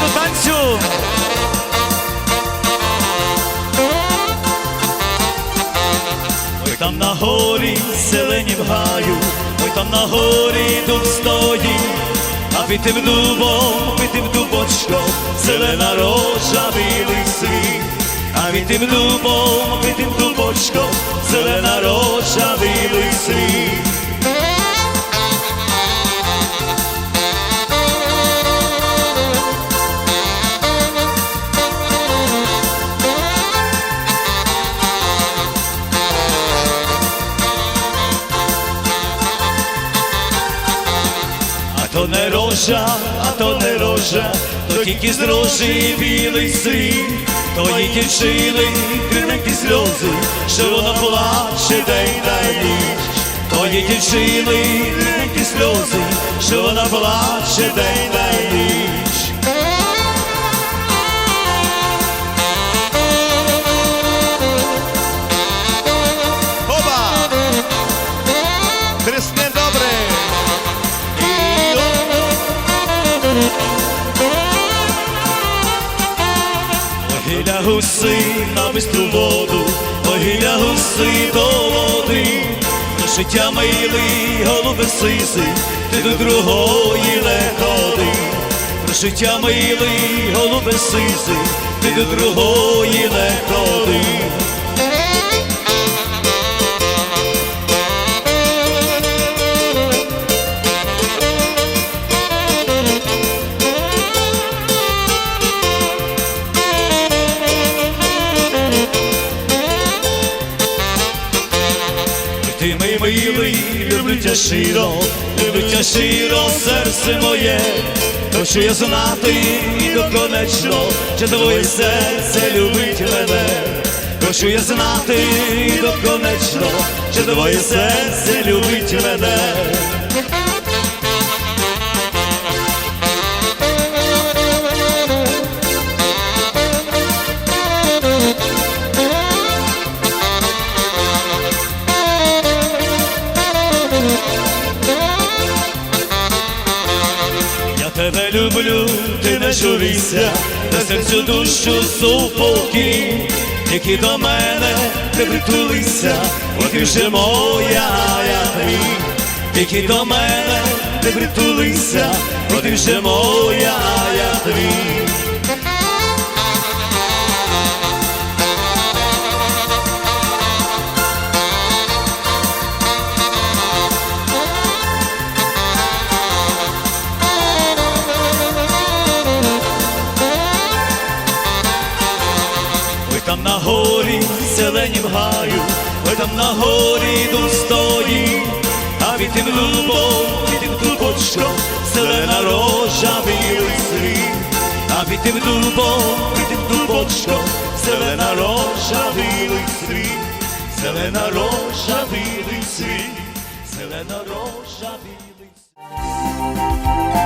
до танцю. Ой там на горі зелені в гаю, ой там на горі дуб стоїть, а під тим дубом, під тим дубочком, зелена рожа білий світ, а під тим дубом, під тим дубочком, зелена рожа тільки з рожі білий світ, тої дівчини кривенькі сльози, що вона плаче день та ніч, тої дівчини кривенькі сльози, що вона плаче день та ніч. Гуси на бистру воду, огиля гуси до води, до життя милий, голубе сиси, ти до другої не ходи, життя милий, голубе сиси, ти до другої не ходи. Люблю тя щиро, люблю щиро, серце моє, хочу я знати і доконечно, чи твоє серце любить мене, хочу я знати і доконечно, чи твоє серце любить мене. Люблю, ти не журися, на серцю душу супокій, тільки до мене ти притулися, бо ти вже моя, я тільки до мене ти притулися, бо ти вже моя, я твій. В ой там на горі дуб стоїть, а під тим дубом, під тим дубочком, зелена рожа білий світ, а під тим дубом, під тим дубочком, зелена рожа білий світ, зелена рожа білий світ, зелена рожа білий світ.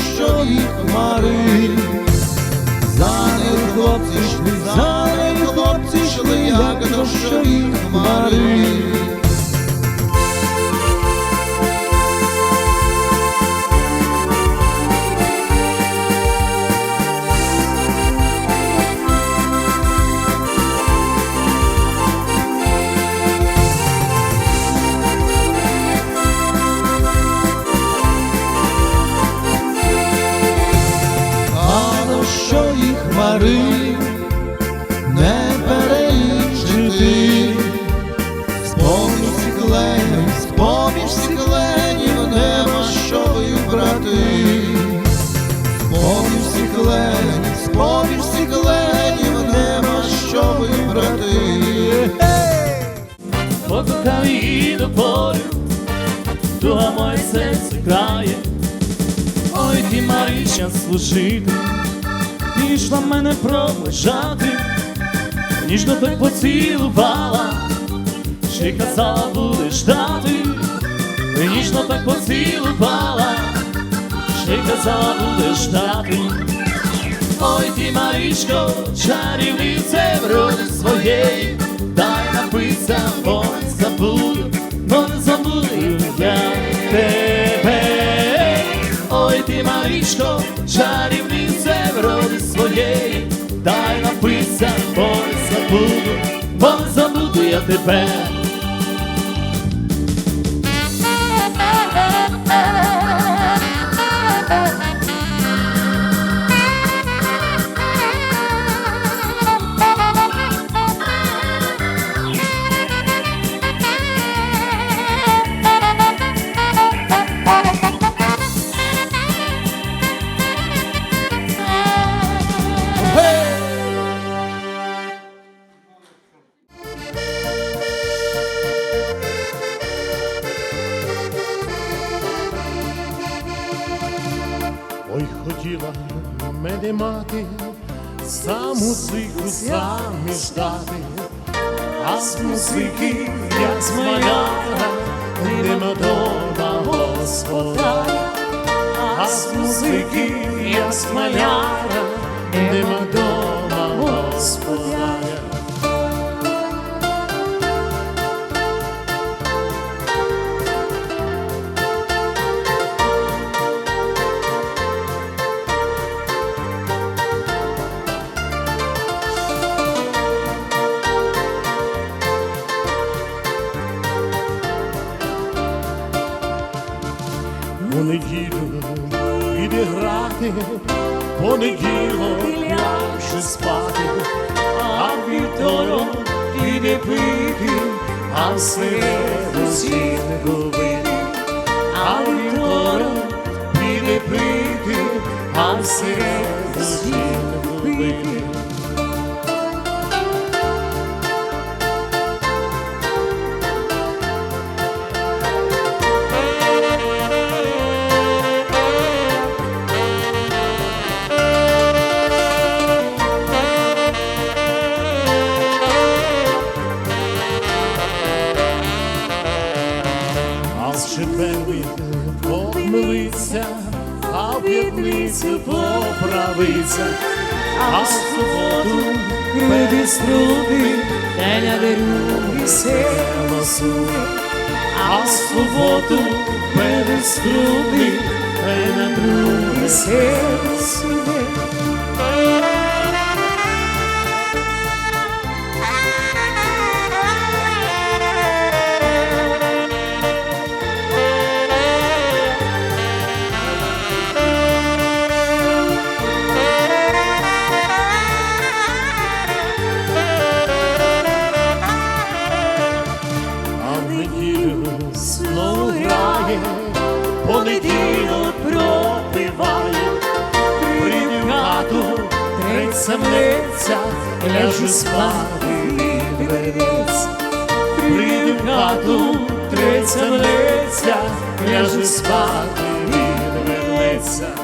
Дощові хмари. За нею хлопці йшли, за нею хлопці йшли, як дощові хмари. Її до полю, туга моє серце крає. Ой, ти Маріча служити, пішла мене проважати, ніжно так поцілувала, ще казала будеш ждати, ніжно так поцілувала, ще казала будеш ждати. Ой, ти, Марічко, чарівнице вроди своєї, бо не забуду, не забуду я тебе. Ой, ти, Марічко, чарівнице вроди своєї, дай напися, бо не забуду, не забуду я тебе. Мене за музику самі ждати, а з музики, як з маляра, нема дома господаря, а з музики, як з маляра, нема піде пити, а в середу сінку бити, а в вівторок піде пити, а в середу сінку З помилиться, а в п'ятницю поправиться, а в суботу Криві струди, теня дерю сила а в суботу переструди, теня друге серце. вернеться.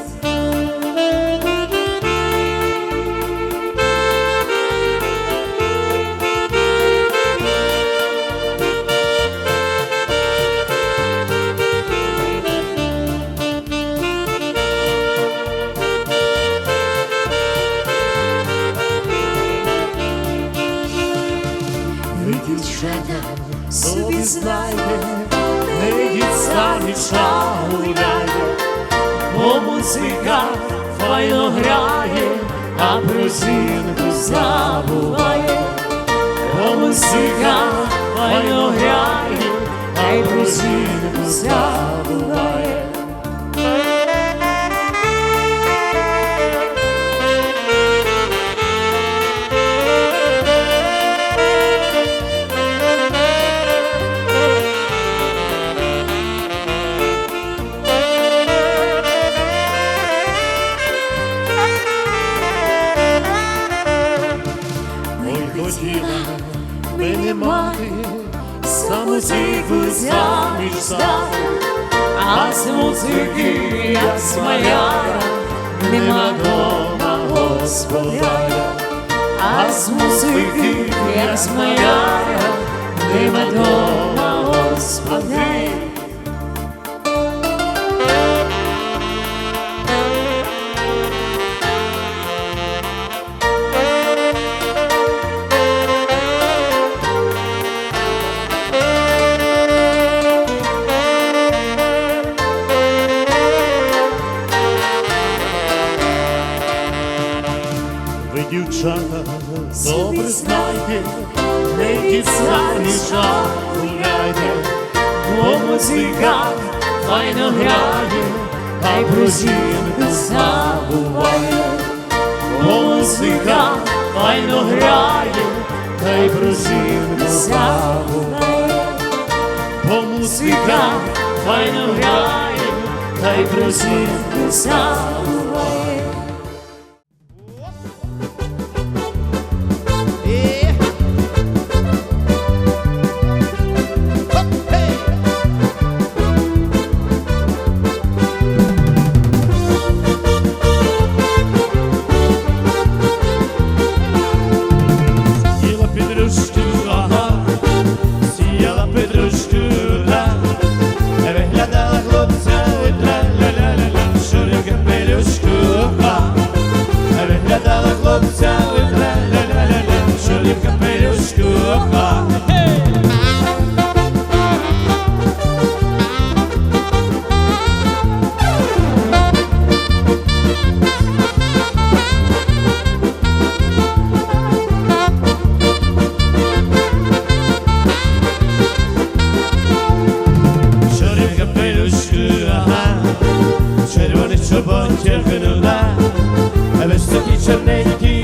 А про жінку забуває, бо музика файно грає, а й про жінку забуває. Хотіла мене мати, за музику заміж здати, а з музики, як з маляра, нема дома господаря, а з музики, як з маляра, нема дома господаря. Дівчата, добре знайте, не самі гуляйте, бо музика файно грає, та й про жінку забуває, бо музика файно грає, та й про жінку забуває, бо музика файно грає, та й про жінку забуває. Лиш собі чорненькі